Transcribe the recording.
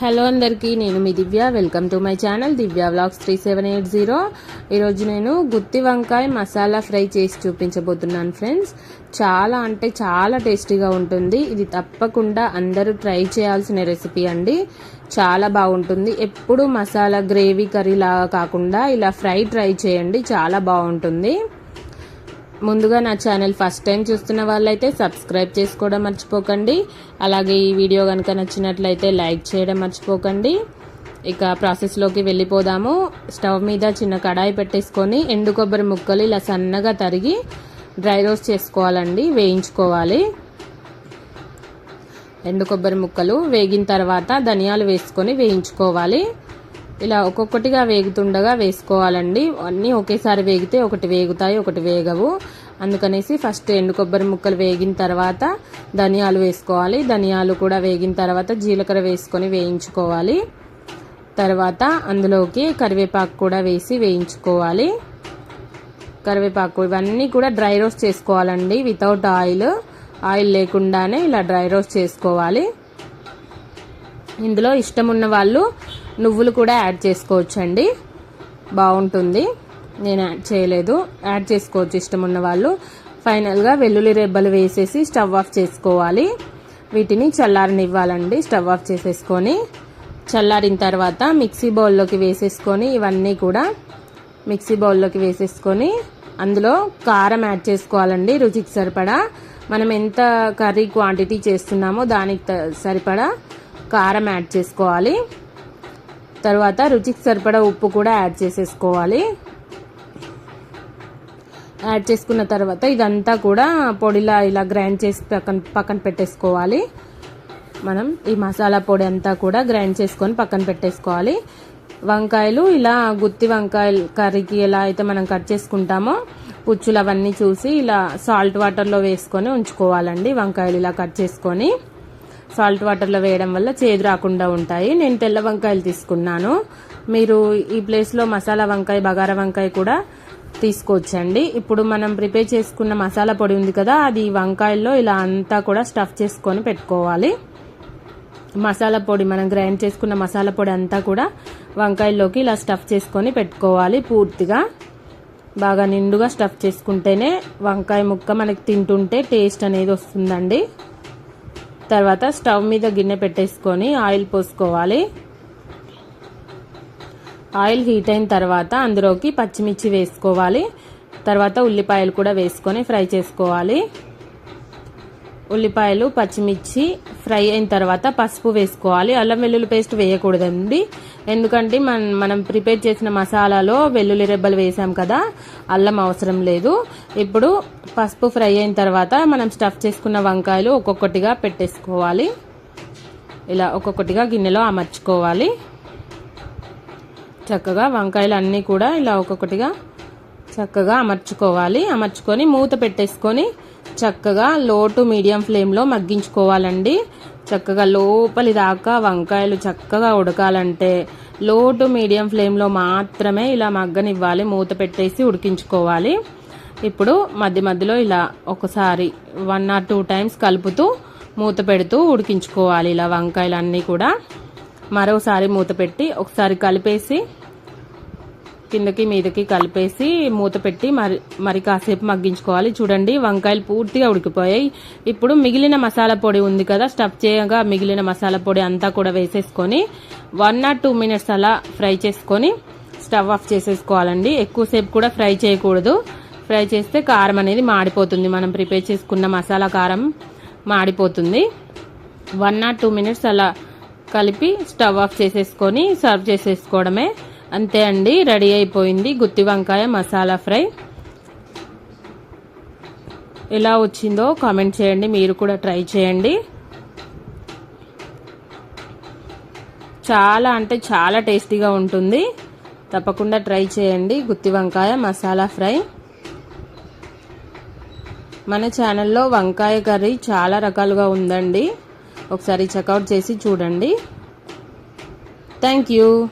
Hello అందరికీ నేను మీ Divya. Welcome to my channel Divya vlogs three seven eight zero ఈరోజు నేను గుత్తి వంకాయ మసాలా ఫ్రై చేసి చూపించబోతున్నాను ఫ్రెండ్స్. చాలా అంటే చాలా టేస్టీగా ఉంటుంది. ఇది తప్పకుండా అందరూ ట్రై చేయాల్సిన రెసిపీ అండి. చాలా బాగుంటుంది. ఎప్పుడు మసాలా గ్రేవీ కర్రీ లాగా కాకుండా ఇలా ఫ్రై ట్రై చేయండి. చాలా బాగుంటుంది. ముందుగా నా ఛానల్ ఫస్ట్ టైం చూస్తున్న వాళ్ళైతే సబ్స్క్రైబ్ చేసుకోవడం మర్చిపోకండి. అలాగే ఈ వీడియో కనుక నచ్చినట్లయితే లైక్ చేయడం మర్చిపోకండి. ఇక ప్రాసెస్లోకి వెళ్ళిపోదాము. స్టవ్ మీద చిన్న కడాయి పెట్టేసుకొని ఎండు కొబ్బరి ముక్కలు ఇలా సన్నగా తరిగి డ్రై రోస్ట్ చేసుకోవాలండి. వేయించుకోవాలి. ఎండు కొబ్బరి ముక్కలు వేగిన తర్వాత ధనియాలు వేసుకొని వేయించుకోవాలి. ఇలా ఒక్కొక్కటిగా వేగుతుండగా వేసుకోవాలండి. అన్నీ ఒకేసారి వేగితే ఒకటి వేగుతాయి ఒకటి వేగవు. అందుకనేసి ఫస్ట్ ఎండు కొబ్బరి ముక్కలు వేగిన తర్వాత ధనియాలు వేసుకోవాలి. ధనియాలు కూడా వేగిన తర్వాత జీలకర్ర వేసుకొని వేయించుకోవాలి. తర్వాత అందులోకి కరివేపాకు కూడా వేసి వేయించుకోవాలి. కరివేపాకు ఇవన్నీ కూడా డ్రై రోస్ట్ చేసుకోవాలండి వితౌట్ ఆయిల్. ఆయిల్ లేకుండానే ఇలా డ్రై రోస్ట్ చేసుకోవాలి. ఇందులో ఇష్టం ఉన్న వాళ్ళు నువ్వులు కూడా యాడ్ చేసుకోవచ్చండి. బాగుంటుంది. నేను యాడ్ చేయలేదు. యాడ్ చేసుకోవచ్చు ఇష్టం ఉన్న వాళ్ళు. ఫైనల్గా వెల్లుల్లి రెబ్బలు వేసేసి స్టవ్ ఆఫ్ చేసుకోవాలి. వీటిని చల్లారనివ్వాలండి. స్టవ్ ఆఫ్ చేసేసుకొని చల్లారిన తర్వాత మిక్సీ బౌల్లోకి వేసేసుకొని ఇవన్నీ కూడా మిక్సీ బౌల్లోకి వేసేసుకొని అందులో కారం యాడ్ చేసుకోవాలండి. రుచికి సరిపడా. మనం ఎంత కర్రీ క్వాంటిటీ చేస్తున్నామో దానికి సరిపడా కారం యాడ్ చేసుకోవాలి. తర్వాత రుచికి సరిపడా ఉప్పు కూడా యాడ్ చేసేసుకోవాలి. యాడ్ చేసుకున్న తర్వాత ఇదంతా కూడా పొడిలా ఇలా గ్రైండ్ చేసి పక్కన పక్కన పెట్టేసుకోవాలి. మనం ఈ మసాలా పొడి అంతా కూడా గ్రైండ్ చేసుకొని పక్కన పెట్టేసుకోవాలి. వంకాయలు ఇలా గుత్తి వంకాయలు కర్రీకి ఎలా అయితే మనం కట్ చేసుకుంటామో పుచ్చులు అవన్నీ చూసి ఇలా సాల్ట్ వాటర్లో వేసుకొని ఉంచుకోవాలండి. వంకాయలు ఇలా కట్ చేసుకొని సాల్ట్ వాటర్లో వేయడం వల్ల చేదు రాకుండా ఉంటాయి. నేను తెల్ల వంకాయలు తీసుకున్నాను. మీరు ఈ ప్లేస్లో మసాలా వంకాయ బగారా వంకాయ కూడా తీసుకోవచ్చండి. ఇప్పుడు మనం ప్రిపేర్ చేసుకున్న మసాలా పొడి ఉంది కదా అది వంకాయల్లో ఇలా అంతా కూడా స్టఫ్ చేసుకొని పెట్టుకోవాలి. మసాలా పొడి మనం గ్రైండ్ చేసుకున్న మసాలా పొడి అంతా కూడా వంకాయల్లోకి ఇలా స్టఫ్ చేసుకొని పెట్టుకోవాలి పూర్తిగా. బాగా నిండుగా స్టఫ్ చేసుకుంటేనే వంకాయ ముక్క మనకి తింటుంటే టేస్ట్ అనేది వస్తుందండి. తర్వాత స్టవ్ మీద గిన్నె పెట్టేసుకొని ఆయిల్ పోసుకోవాలి. ఆయిల్ హీట్ అయిన తర్వాత అందులోకి పచ్చిమిర్చి వేసుకోవాలి. తర్వాత ఉల్లిపాయలు కూడా వేసుకొని ఫ్రై చేసుకోవాలి. ఉల్లిపాయలు పచ్చిమిర్చి ఫ్రై అయిన తర్వాత పసుపు వేసుకోవాలి. అల్లం వెల్లుల్లి పేస్ట్ వేయకూడదండి. ఎందుకంటే మన మనం ప్రిపేర్ చేసిన మసాలాలో వెల్లుల్లి రెబ్బలు వేసాం కదా అల్లం అవసరం లేదు. ఇప్పుడు పసుపు ఫ్రై అయిన తర్వాత మనం స్టఫ్ చేసుకున్న వంకాయలు ఒక్కొక్కటిగా పెట్టేసుకోవాలి. ఇలా ఒక్కొక్కటిగా గిన్నెలో అమర్చుకోవాలి. చక్కగా వంకాయలు అన్నీ కూడా ఇలా ఒక్కొక్కటిగా చక్కగా అమర్చుకోవాలి. అమర్చుకొని మూత పెట్టేసుకొని చక్కగా లో టు మీడియం ఫ్లేమ్లో మగ్గించుకోవాలండి. చక్కగా లోపలి దాకా వంకాయలు చక్కగా ఉడకాలంటే లో టు మీడియం ఫ్లేమ్లో మాత్రమే ఇలా మగ్గనివ్వాలి. మూత పెట్టేసి ఉడికించుకోవాలి. ఇప్పుడు మధ్య మధ్యలో ఇలా ఒకసారి వన్ ఆర్ టూ టైమ్స్ కలుపుతూ మూత పెడుతూ ఉడికించుకోవాలి. ఇలా వంకాయలు అన్నీ కూడా. మరోసారి మూత పెట్టి ఒకసారి కలిపేసి కిందకి మీదకి కలిపేసి మూత పెట్టి మరి మరి కాసేపు మగ్గించుకోవాలి. చూడండి వంకాయలు పూర్తిగా ఉడికిపోయాయి. ఇప్పుడు మిగిలిన మసాలా పొడి ఉంది కదా స్టఫ్ చేయగా మిగిలిన మసాలా పొడి అంతా కూడా వేసేసుకొని వన్ ఆర్ టూ మినిట్స్ అలా ఫ్రై చేసుకొని స్టవ్ ఆఫ్ చేసేసుకోవాలండి. ఎక్కువసేపు కూడా ఫ్రై చేయకూడదు. ఫ్రై చేస్తే కారం అనేది మాడిపోతుంది. మనం ప్రిపేర్ చేసుకున్న మసాలా కారం మాడిపోతుంది. వన్ ఆర్ టూ మినిట్స్ అలా కలిపి స్టవ్ ఆఫ్ చేసేసుకొని సర్వ్ చేసేసుకోవడమే. అంతే అండి రెడీ అయిపోయింది. గుత్తి వంకాయ మసాలా ఫ్రై. ఎలా వచ్చిందో కామెంట్ చేయండి మీరు కూడా ట్రై చేయండి. చాలా అంటే చాలా టేస్టీగా ఉంటుంది. తప్పకుండా ట్రై చేయండి గుత్తి వంకాయ మసాలా ఫ్రై. మన ఛానల్లో వంకాయ కర్రీ చాలా రకాలుగా ఉందండి. ఒకసారి చెక్అవుట్ చేసి చూడండి. Thank you.